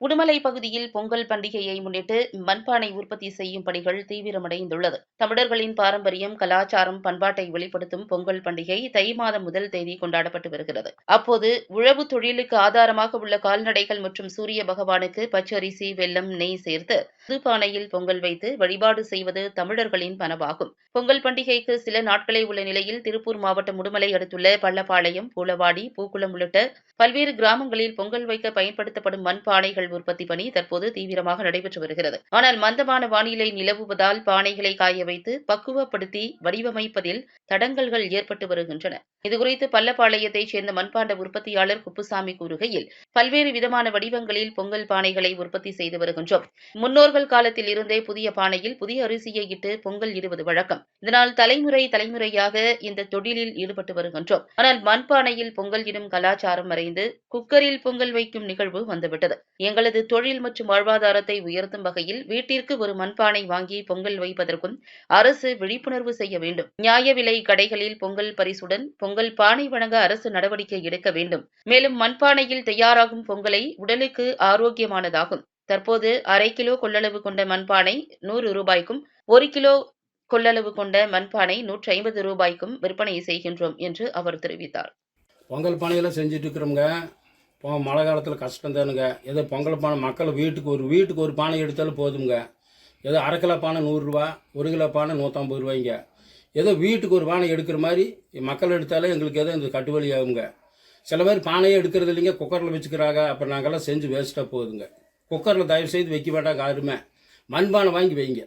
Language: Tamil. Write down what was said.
உடுமலை பகுதியில் பொங்கல் பண்டிகையை முன்னிட்டு மண்பானை உற்பத்தி செய்யும் பணிகள் தீவிரமடைந்துள்ளது. தமிழர்களின் பாரம்பரியம் கலாச்சாரம் பண்பாட்டை வெளிப்படுத்தும் பொங்கல் பண்டிகை தை மாதம் முதல் தேதி கொண்டாடப்பட்டு வருகிறது. அப்போது உழவு தொழிலுக்கு ஆதாரமாக உள்ள கால்நடைகள் மற்றும் சூரிய பகவானுக்கு பச்சரிசி வெல்லம் நெய் சேர்த்து புதுப்பானையில் பொங்கல் வைத்து வழிபாடு செய்வது தமிழர்களின் பணவாகும் பொங்கல் பண்டிகைக்கு சில நாட்களே உள்ள நிலையில் திருப்பூர் மாவட்டம் உடுமலை அடுத்துள்ள பள்ளப்பாளையம் பூலவாடி பூக்குளம் உள்ளிட்ட பல்வேறு கிராமங்களில் பொங்கல் வைக்க பயன்படுத்தப்படும் மண்பானைகள் உற்பத்தி பணி தற்போது தீவிரமாக நடைபெற்று வருகிறது. ஆனால் மந்தமான வானிலை நிலவுவதால் பானைகளை காய வைத்து பக்குவப்படுத்தி வடிவமைப்பதில் தடங்கல்கள் ஏற்பட்டு வருகின்றன. இதுகுறித்து பல்லப்பாளையத்தைச் சேர்ந்த மண்பாண்ட உற்பத்தியாளர் குப்புசாமி கூறுகையில் பல்வேறு விதமான வடிவங்களில் பொங்கல் பானைகளை உற்பத்தி செய்து வருகின்றோம். முன்னோர்கள் காலத்தில் இருந்தே புதிய பானையில் புதிய அரிசியை இட்டு பொங்கல் இடுவது வழக்கம். இதனால் தலைமுறை தலைமுறையாக இந்த தொழிலில் ஈடுபட்டு வருகின்றோம். ஆனால் மண்பானையில் பொங்கல் இடும் கலாச்சாரம் மறைந்து குக்கரில் பொங்கல் வைக்கும் நிகழ்வு வந்துவிட்டது. எங்கள் தங்களது தொழில் மற்றும் வாழ்வாதாரத்தை உயர்த்தும் வகையில் வீட்டிற்கு ஒரு மண்பானை வாங்கி பொங்கல் வைப்பதற்கும் அரசு விழிப்புணர்வு செய்ய வேண்டும். நியாய விலை கடைகளில் பொங்கல் பரிசுடன் பொங்கல் பானை வழங்க அரசு நடவடிக்கை எடுக்க வேண்டும். மேலும் மண்பானையில் தயாராகும் பொங்கலை உடலுக்கு ஆரோக்கியமானதாகும். தற்போது அரை கிலோ கொள்ளளவு கொண்ட மண்பானை நூறு ரூபாய்க்கும் ஒரு கிலோ கொள்ளளவு கொண்ட மண்பானை நூற்றி ஐம்பது ரூபாய்க்கும் விற்பனை செய்கின்றோம் என்று அவர் தெரிவித்தார். பொங்கல் பானையெல்லாம் செஞ்சுட்டு இருக்கிறோங்க இப்போ மழை காலத்தில் கஷ்டம் தானுங்க. ஏதோ பொங்கல் பானை மக்கள் வீட்டுக்கு ஒரு வீட்டுக்கு ஒரு பானை எடுத்தாலும் போதுங்க ஏதோ அரை கிலோ பானை நூறுரூவா ஒரு கிலோ பானை நூற்றம்பது ரூபாய்ங்க. ஏதோ வீட்டுக்கு ஒரு பானை எடுக்கிற மாதிரி மக்கள் எடுத்தாலே எங்களுக்கு ஏதோ இந்த கட்டுவலி ஆகுங்க. சில பேர் பானையே எடுக்கிறது இல்லைங்க குக்கரில் வச்சுக்கிறாங்க. அப்புறம் நாங்கள்லாம் செஞ்சு வேஸ்ட்டாக போகுதுங்க. குக்கரில் தயவு செய்து வைக்க வேண்டாம் யாருமே மண்பானை வாங்கி வைங்க.